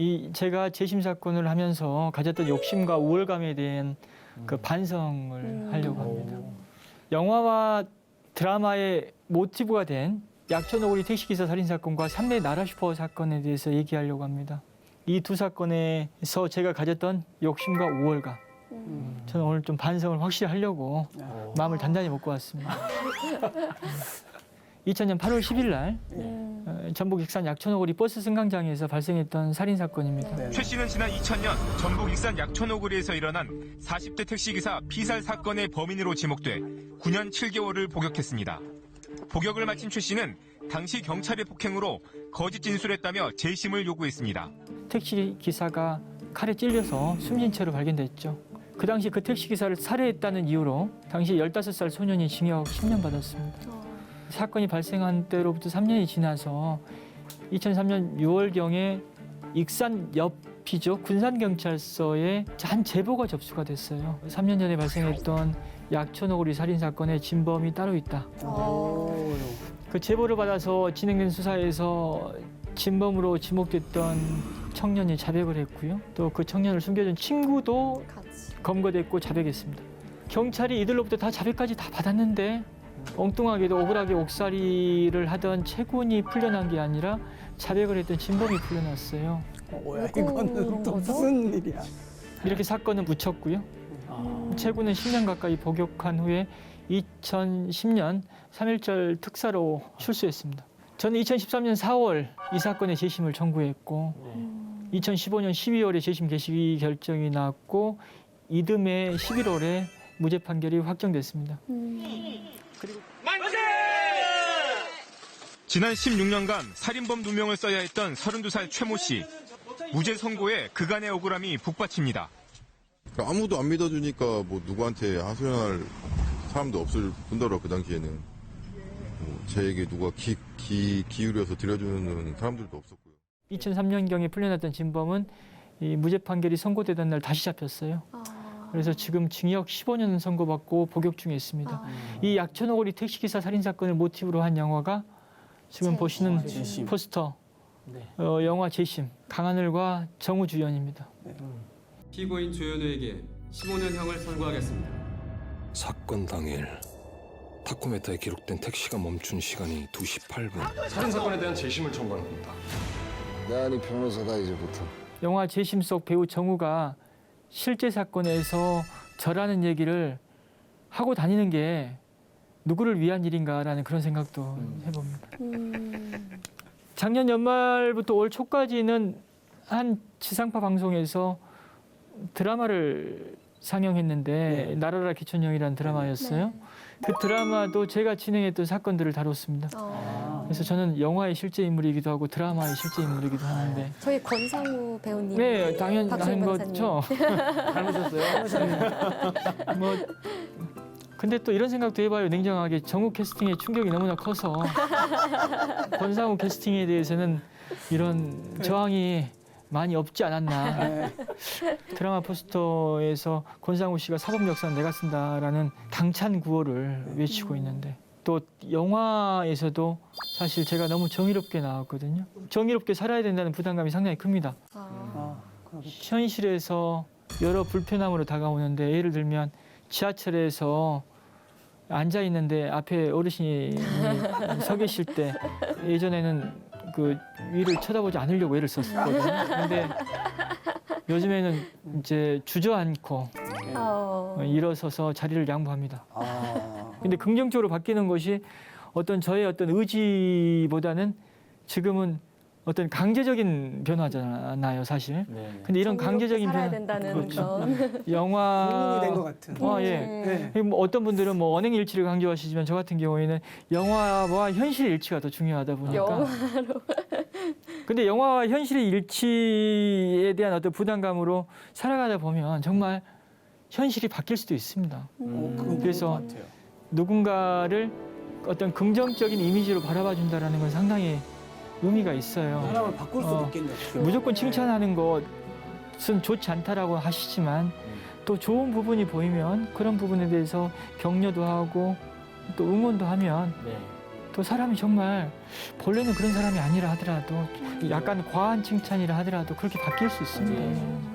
이 제가 재심 사건을 하면서 가졌던 욕심과 우월감에 대한 그 반성을 음. 하려고 합니다. 영화와 드라마의 모티브가 된 약촌 오거리 택시기사 살인 사건과 삼례 나라 슈퍼 사건에 대해서 얘기하려고 합니다. 이 두 사건에서 제가 가졌던 욕심과 우월감. 저는 오늘 좀 반성을 확실히 하려고 마음을 단단히 먹고 왔습니다. 2000년 8월 10일 날 음. 어, 전북 익산 약촌 오거리 버스 승강장에서 발생했던 살인 사건입니다. 최 씨는 지난 2000년 전북 익산 약촌오거리에서 일어난 40대 택시기사 피살 사건의 범인으로 지목돼 9년 7개월을 복역했습니다. 복역을 마친 최 씨는 당시 경찰의 폭행으로 거짓 진술했다며 재심을 요구했습니다. 택시 기사가 칼에 찔려서 숨진 채로 발견됐죠. 그 당시 그 택시 기사를 살해했다는 이유로 당시 15살 소년이 징역 10년 받았습니다. 사건이 발생한 때로부터 3년이 지나서 2003년 6월경에 익산 옆이죠 군산경찰서에 한 제보가 접수가 됐어요. 3년 전에 발생했던 약촌오거리 살인 사건의 진범이 따로 있다. 어. 그 제보를 받아서 진행된 수사에서 진범으로 지목됐던 청년이 자백을 했고요. 또 그 청년을 숨겨준 친구도 같이. 검거됐고 자백했습니다. 경찰이 이들로부터 다 자백까지 다 받았는데 엉뚱하게도 억울하게 옥살이를 하던 채군이 풀려난 게 아니라 자백을 했던 진범이 풀려났어요. 뭐야 누구 이거는 또? 무슨 일이야? 이렇게 사건은 묻혔고요. 채군은 10년 가까이 복역한 후에 2010년 3.1절 특사로 출소했습니다. 저는 2013년 4월 이 사건의 재심을 청구했고 2015년 12월에 재심 개시 결정이 났고 이듬해 11월에 무죄 판결이 확정됐습니다. 지난 16년간 살인범 2명을 써야 했던 32살 최모 씨. 무죄 선고에 그간의 억울함이 북받칩니다. 아무도 안 믿어주니까 뭐 누구한테 하소연할 사람도 없을 뿐더러 그 당시에는 뭐 제에게 누가 기, 기, 기울여서 들여주는 사람들도 없었고요. 2003년경에 풀려났던 진범은 이 무죄 판결이 선고되던 날 다시 잡혔어요. 아. 그래서 지금 징역 15년 선고받고 복역 중에 있습니다. 아. 이 약촌오거리 택시기사 살인 사건을 모티브로 한 영화가 지금 재심. 보시는 재심. 포스터 네. 어, 영화 재심 강하늘과 정우 주연입니다. 피고인 조현우에게 15년형을 선고하겠습니다. 사건 당일 타코메타에 기록된 택시가 멈춘 시간이 2시 8분. 살인 사건에 대한 재심을 청구하는 겁니다. 나니 변호사다 이제부터. 영화 재심 속 배우 정우가 실제 사건에서 저라는 얘기를 하고 다니는 게 누구를 위한 일인가라는 그런 생각도 해봅니다. 음. 작년 연말부터 올 초까지는 한 지상파 방송에서 드라마를 상영했는데 나라라 기촌형이라는 드라마였어요. 그 드라마도 제가 진행했던 사건들을 다뤘습니다. 어. 그래서 저는 영화의 실제 인물이기도 하고 드라마의 실제 인물이기도 하는데 저희 권상우 배우님. 네 변호사님. 거죠. 닮으셨어요? 뭐 근데 또 이런 생각도 해봐요. 냉정하게 정우 캐스팅의 충격이 너무나 커서 권상우 캐스팅에 대해서는 이런 저항이 많이 없지 않았나. 네. 드라마 포스터에서 권상우 씨가 사법 역사는 내가 쓴다라는 당찬 구호를 외치고 있는데 또 영화에서도 사실 제가 너무 정의롭게 나왔거든요. 정의롭게 살아야 된다는 부담감이 상당히 큽니다. 아. 아, 그럼 현실에서 여러 불편함으로 다가오는데 예를 들면 지하철에서 앉아 있는데 앞에 어르신이 서 계실 때 예전에는 그 위를 쳐다보지 않으려고 애를 썼거든요. 근데 요즘에는 이제 주저앉고 어. 일어서서 자리를 양보합니다. 아, 근데 긍정적으로 바뀌는 것이 어떤 저의 어떤 의지보다는 지금은 어떤 강제적인 변화잖아요, 사실. 근데 이런 강제적인 살아야 변화, 된다는 그렇죠. 그런. 된것 영화 같은. 아, 예. 음. 네. 뭐 어떤 분들은 뭐 언행 일치를 강조하시지만 저 같은 경우에는 영화와 현실의 일치가 더 중요하다 보니까. 영화로. 근데 영화와 현실의 일치에 대한 어떤 부담감으로 살아가다 보면 정말 현실이 바뀔 수도 있습니다. 어, 그건 그래서. 누군가를 어떤 긍정적인 이미지로 바라봐 준다라는 건 상당히 의미가 있어요. 사람을 바꿀 수도 어, 있겠네요. 무조건 칭찬하는 것은 좋지 않다라고 하시지만 또 좋은 부분이 보이면 그런 부분에 대해서 격려도 하고 또 응원도 하면 또 사람이 정말 본래는 그런 사람이 아니라 하더라도 약간 과한 칭찬이라 하더라도 그렇게 바뀔 수 있습니다.